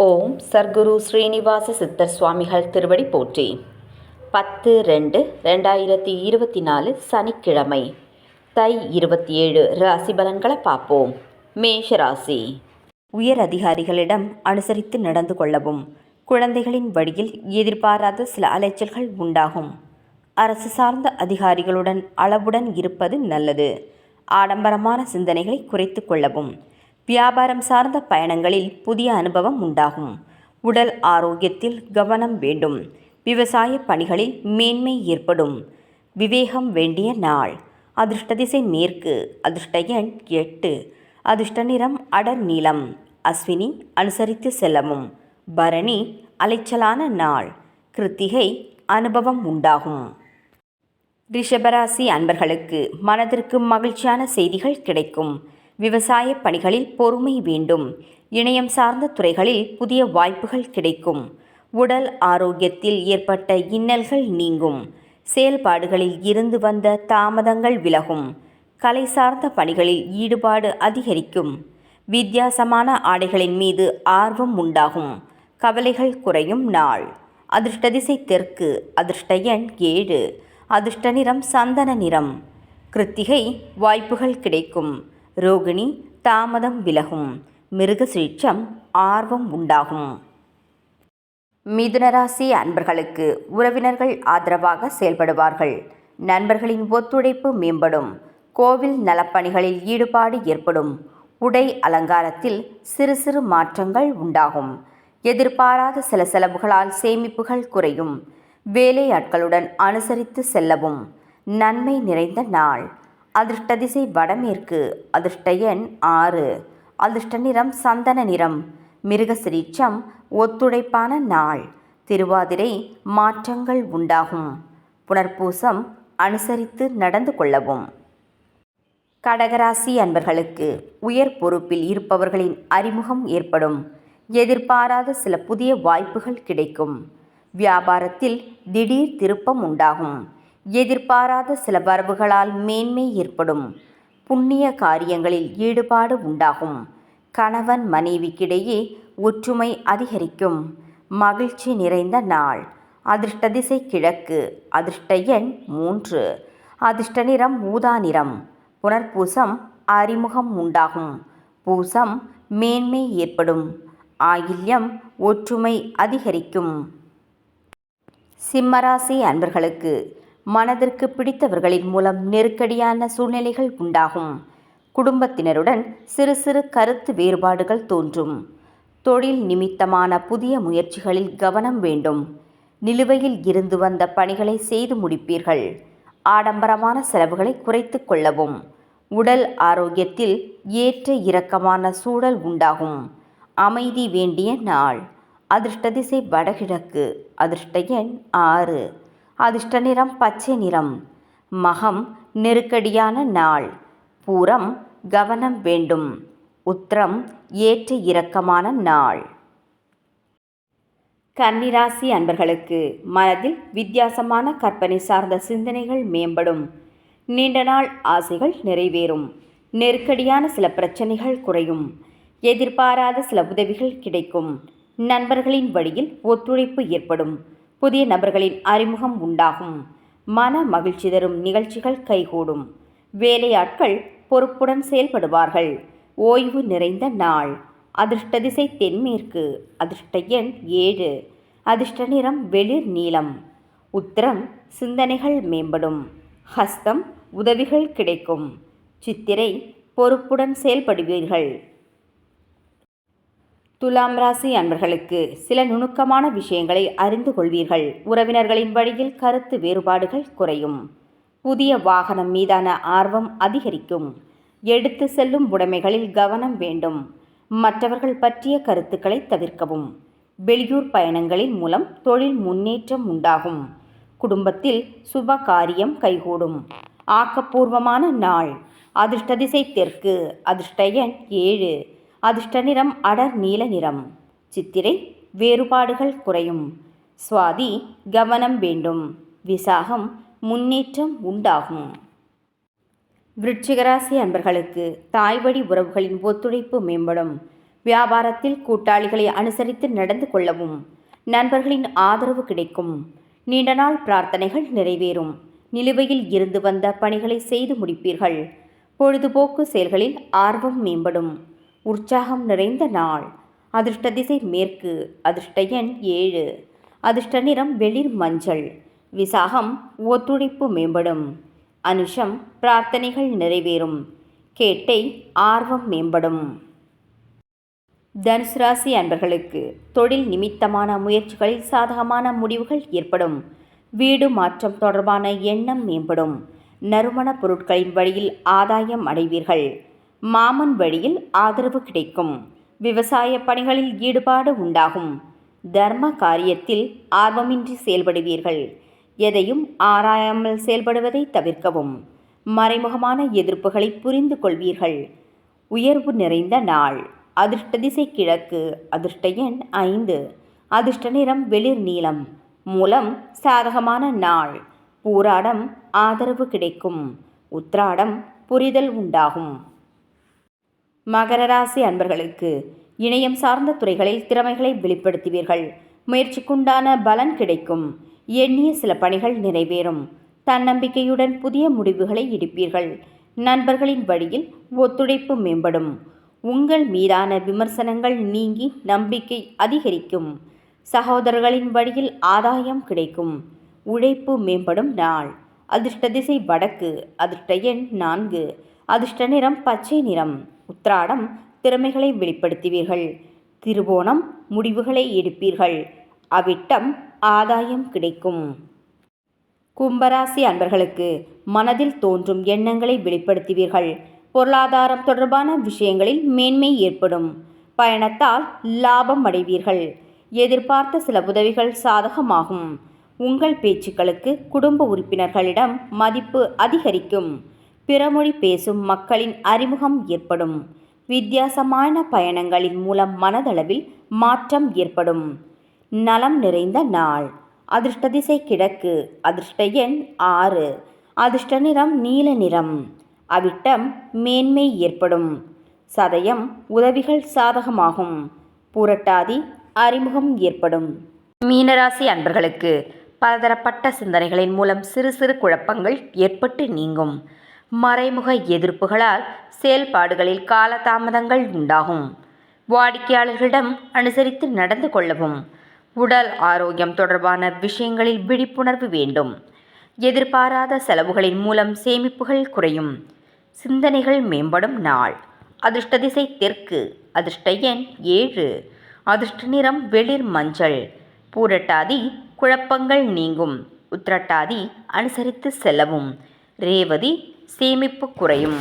ஓம் சர்க்குரு ஸ்ரீனிவாச சித்தர் சுவாமிகள் திருவடி போற்றி. பத்து ரெண்டு ரெண்டாயிரத்தி இருபத்தி நாலு சனிக்கிழமை. தை இருபத்தி ஏழு ராசி பலன்களை பார்ப்போம். மேஷ ராசி. உயர் அதிகாரிகளிடம் அனுசரித்து நடந்து கொள்ளவும் குழந்தைகளின் வழியில் எதிர்பாராத சில அலைச்சல்கள் உண்டாகும். அரசு சார்ந்த அதிகாரிகளுடன் அளவுடன் இருப்பது நல்லது. ஆடம்பரமான சிந்தனைகளை குறைத்து கொள்ளவும் வியாபாரம் சார்ந்த பயணங்களில் புதிய அனுபவம் உண்டாகும். உடல் ஆரோக்கியத்தில் கவனம் வேண்டும். விவசாய பணிகளில் மேன்மை ஏற்படும். விவேகம் வேண்டிய நாள். அதிர்ஷ்ட திசை மேற்கு. அதிர்ஷ்ட எண் எட்டு. அதிர்ஷ்ட நிறம் அடர் நீளம். அஸ்வினி அனுசரித்து செல்லவும். பரணி அலைச்சலான நாள். கிருத்திகை அனுபவம் உண்டாகும். ரிஷபராசி அன்பர்களுக்கு மனதிற்கு மகிழ்ச்சியான செய்திகள் கிடைக்கும். விவசாய பணிகளில் பொறுமை வேண்டும். இணையம் சார்ந்த துறைகளில் புதிய வாய்ப்புகள் கிடைக்கும். உடல் ஆரோக்கியத்தில் ஏற்பட்ட இன்னல்கள் நீங்கும். செயல்பாடுகளில் இருந்து வந்த தாமதங்கள் விலகும். கலை சார்ந்த பணிகளில் ஈடுபாடு அதிகரிக்கும். வித்தியாசமான ஆடைகளின் மீது ஆர்வம் உண்டாகும். கவலைகள் குறையும் நாள். அதிர்ஷ்ட திசை தெற்கு அதிர்ஷ்ட எண் ஏழு. அதிர்ஷ்ட நிறம் சந்தன நிறம். கிருத்திகை வாய்ப்புகள் கிடைக்கும். ரோகிணி தாமதம் விலகும். மிருகசீட்சம் ஆர்வம் உண்டாகும். மிதுனராசி அன்பர்களுக்கு உறவினர்கள் ஆதரவாக செயல்படுவார்கள். நண்பர்களின் ஒத்துழைப்பு மேம்படும். கோவில் நலப்பணிகளில் ஈடுபாடு ஏற்படும். உடை அலங்காரத்தில் சிறு சிறு மாற்றங்கள் உண்டாகும். எதிர்பாராத சில செலவுகளால் சேமிப்புகள் குறையும். வேலையாட்களுடன் அனுசரித்து செல்லவும். நன்மை நிறைந்த நாள். அதிர்ஷ்ட திசை வடமேற்கு அதிர்ஷ்ட எண் ஆறு. அதிர்ஷ்ட நிறம் சந்தன நிறம். மிருகசிரீச்சம் ஒத்துழைப்பான நாள். திருவாதிரை மாற்றங்கள் உண்டாகும். புனர்பூசம் அனுசரித்து நடந்து கொள்ளவும். கடகராசி அன்பர்களுக்கு உயர் பொறுப்பில் இருப்பவர்களின் அறிமுகம் ஏற்படும். எதிர்பாராத சில புதிய வாய்ப்புகள் கிடைக்கும். வியாபாரத்தில் திடீர் திருப்பம் உண்டாகும். எதிர்பாராத சில வரவுகளால் மேன்மை ஏற்படும். புண்ணிய காரியங்களில் ஈடுபாடு உண்டாகும். கணவன் மனைவிக்கிடையே ஒற்றுமை அதிகரிக்கும். மகிழ்ச்சி நிறைந்த நாள். அதிர்ஷ்ட திசை கிழக்கு. அதிர்ஷ்ட எண் மூன்று. அதிர்ஷ்ட நிறம் ஊதா நிறம். புனர்பூசம் அறிமுகம் உண்டாகும். பூசம் மேன்மை ஏற்படும். ஆயில்யம் ஒற்றுமை அதிகரிக்கும். சிம்மராசி அன்பர்களுக்கு மனதிற்கு பிடித்தவர்களின் மூலம் நெருக்கடியான சூழ்நிலைகள் உண்டாகும். குடும்பத்தினருடன் சிறு சிறு கருத்து வேறுபாடுகள் தோன்றும். தொழில் நிமித்தமான புதிய முயற்சிகளில் கவனம் வேண்டும். நிலுவையில் இருந்து வந்த பணிகளை செய்து முடிப்பீர்கள். ஆடம்பரமான செலவுகளை குறைத்து கொள்ளவும். உடல் ஆரோக்கியத்தில் ஏற்ற இறக்கமான சூழல் உண்டாகும். அமைதி வேண்டிய நாள். அதிர்ஷ்ட திசை வடகிழக்கு. அதிர்ஷ்ட எண் ஆறு. அதிர்ஷ்ட நிறம் பச்சை நிறம். மகம் நெருக்கடியான நாள். பூரம் கவனம் வேண்டும். உத்திரம் ஏற்ற இறக்கமான நாள். கன்னிராசி அன்பர்களுக்கு மனதில் வித்தியாசமான கற்பனை சார்ந்த சிந்தனைகள் மேம்படும். நீண்ட நாள் ஆசைகள் நிறைவேறும். நெருக்கடியான சில பிரச்சனைகள் குறையும். எதிர்பாராத சில உதவிகள் கிடைக்கும். நண்பர்களின் வழியில் ஒத்துழைப்பு ஏற்படும். புதிய நபர்களின் அறிமுகம் உண்டாகும். மன மகிழ்ச்சி தரும் நிகழ்ச்சிகள் கைகூடும். வேலையாட்கள் பொறுப்புடன் செயல்படுவார்கள். ஓய்வு நிறைந்த நாள். அதிர்ஷ்ட திசை தென்மேற்கு. அதிர்ஷ்ட எண் ஏழு. அதிர்ஷ்ட நிறம் வெளிர் நீலம் உத்திரம் சிந்தனைகள் மேம்படும். ஹஸ்தம் உதவிகள் கிடைக்கும். சித்திரை பொறுப்புடன் செயல்படுவீர்கள். துலாம் ராசி அன்பர்களுக்கு சில நுணுக்கமான விஷயங்களை அறிந்து கொள்வீர்கள். உறவினர்களின் வழியில் கருத்து வேறுபாடுகள் குறையும். புதிய வாகனம் மீதான ஆர்வம் அதிகரிக்கும். எடுத்து செல்லும் உடைமைகளில் கவனம் வேண்டும். மற்றவர்கள் பற்றிய கருத்துக்களை தவிர்க்கவும். வெளியூர் பயணங்களின் மூலம் தொழில் முன்னேற்றம் உண்டாகும். குடும்பத்தில் சுப காரியம் கைகூடும். ஆக்கப்பூர்வமான நாள். அதிர்ஷ்ட திசை தெற்கு. அதிர்ஷ்ட எண் ஏழு. அதிர்ஷ்ட நிறம் அடர் நீல நிறம். சித்திரை வேறுபாடுகள் குறையும். சுவாதி கவனம் வேண்டும். விசாகம் முன்னேற்றம் உண்டாகும். விருட்சிகராசி அன்பர்களுக்கு தாய்வழி உறவுகளின் ஒத்துழைப்பு மேம்படும். வியாபாரத்தில் கூட்டாளிகளை அனுசரித்து நடந்து கொள்ளவும் நண்பர்களின் ஆதரவு கிடைக்கும். நீண்ட நாள் பிரார்த்தனைகள் நிறைவேறும். நிலுவையில் இருந்து வந்த பணிகளை செய்து முடிப்பீர்கள். பொழுதுபோக்கு செயல்களில் ஆர்வம் மேம்படும். உற்சாகம் நிறைந்த நாள். அதிர்ஷ்ட திசை மேற்கு அதிர்ஷ்ட எண் ஏழு. அதிர்ஷ்ட நிறம் வெளிர் மஞ்சள். விசாகம் ஒத்துழைப்பு மேம்படும். அனுஷம் பிரார்த்தனைகள் நிறைவேறும். கேட்டை ஆர்வம் மேம்படும். தனுசு ராசி அன்பர்களுக்கு தொழில் நிமித்தமான முயற்சிகளில் சாதகமான முடிவுகள் ஏற்படும். வீடு மாற்றம் தொடர்பான எண்ணம் மேம்படும். நறுமண பொருட்களின் வழியில் ஆதாயம் அடைவீர்கள். மாமன் வழியில் ஆதரவு கிடைக்கும். விவசாய பணிகளில் ஈடுபாடு உண்டாகும். தர்ம காரியத்தில் ஆர்வமின்றி செயல்படுவீர்கள். எதையும் ஆராயாமல் செயல்படுவதை தவிர்க்கவும். மறைமுகமான எதிர்ப்புகளை புரிந்து கொள்வீர்கள். உயர்வு நிறைந்த நாள். அதிர்ஷ்ட திசை கிழக்கு. அதிர்ஷ்ட எண் ஐந்து. அதிர்ஷ்ட நிறம் வெளிர் நீளம். மூலம் சாதகமான நாள். பூராடம் ஆதரவு கிடைக்கும். உத்ராடம் புரிதல் உண்டாகும். மகர ராசி அன்பர்களுக்கு இணையம் சார்ந்த துறைகளில் திறமைகளை வெளிப்படுத்துவீர்கள். முயற்சிக்குண்டான பலன் கிடைக்கும். எண்ணிய சில பணிகள் நிறைவேறும். தன்னம்பிக்கையுடன் புதிய முடிவுகளை எடுப்பீர்கள். நண்பர்களின் வழியில் ஒத்துழைப்பு மேம்படும். உங்கள் மீதான விமர்சனங்கள் நீங்கி நம்பிக்கை அதிகரிக்கும். சகோதரர்களின் வழியில் ஆதாயம் கிடைக்கும். உழைப்பு மேம்படும் நாள். அதிர்ஷ்ட திசை வடக்கு. அதிர்ஷ்ட எண் நான்கு. அதிர்ஷ்ட நிறம் பச்சை நிறம். உத்ராடம் திறமைகளை வெளிப்படுத்துவீர்கள். திருவோணம் முடிவுகளை எடுப்பீர்கள். அவிட்டம் ஆதாயம் கிடைக்கும். கும்பராசி அன்பர்களுக்கு மனதில் தோன்றும் எண்ணங்களை வெளிப்படுத்துவீர்கள். பொருளாதாரம் தொடர்பான விஷயங்களில் மேன்மை ஏற்படும். பயணத்தால் லாபம் அடைவீர்கள். எதிர்பார்த்த சில உதவிகள் சாதகமாகும். உங்கள் பேச்சுக்களுக்கு குடும்ப உறுப்பினர்களிடம் மதிப்பு அதிகரிக்கும். பிறமொழி பேசும் மக்களின் அறிமுகம் ஏற்படும். வித்தியாசமான பயணங்களின் மூலம் மனதளவில் மாற்றம் ஏற்படும். நலம் நிறைந்த நாள். அதிர்ஷ்ட திசை கிழக்கு. அதிர்ஷ்ட எண் ஆறு. அதிர்ஷ்ட நிறம் நீல நிறம். அவிட்டம் மேன்மை ஏற்படும். சதயம் உதவிகள் சாதகமாகும். புரட்டாதி அறிமுகம் ஏற்படும். மீனராசி அன்பர்களுக்கு பலதரப்பட்ட சிந்தனைகளின் மூலம் சிறு சிறு குழப்பங்கள் ஏற்பட்டு நீங்கும். மறைமுக எதிர்ப்புகளால் செயல்பாடுகளில் காலதாமதங்கள் உண்டாகும். வாடிக்கையாளர்களிடம் அனுசரித்து நடந்து கொள்ளவும் உடல் ஆரோக்கியம் தொடர்பான விஷயங்களில் விழிப்புணர்வு வேண்டும். எதிர்பாராத செலவுகளின் மூலம் சேமிப்புகள் குறையும். சிந்தனைகள் மேம்படும் நாள். அதிர்ஷ்ட திசை தெற்கு அதிர்ஷ்ட எண் ஏழு. அதிர்ஷ்ட நிறம் வெளிர் மஞ்சள். பூரட்டாதி குழப்பங்கள் நீங்கும். உத்திரட்டாதி அனுசரித்து செல்லவும். ரேவதி சேமிப்பு குறையும்.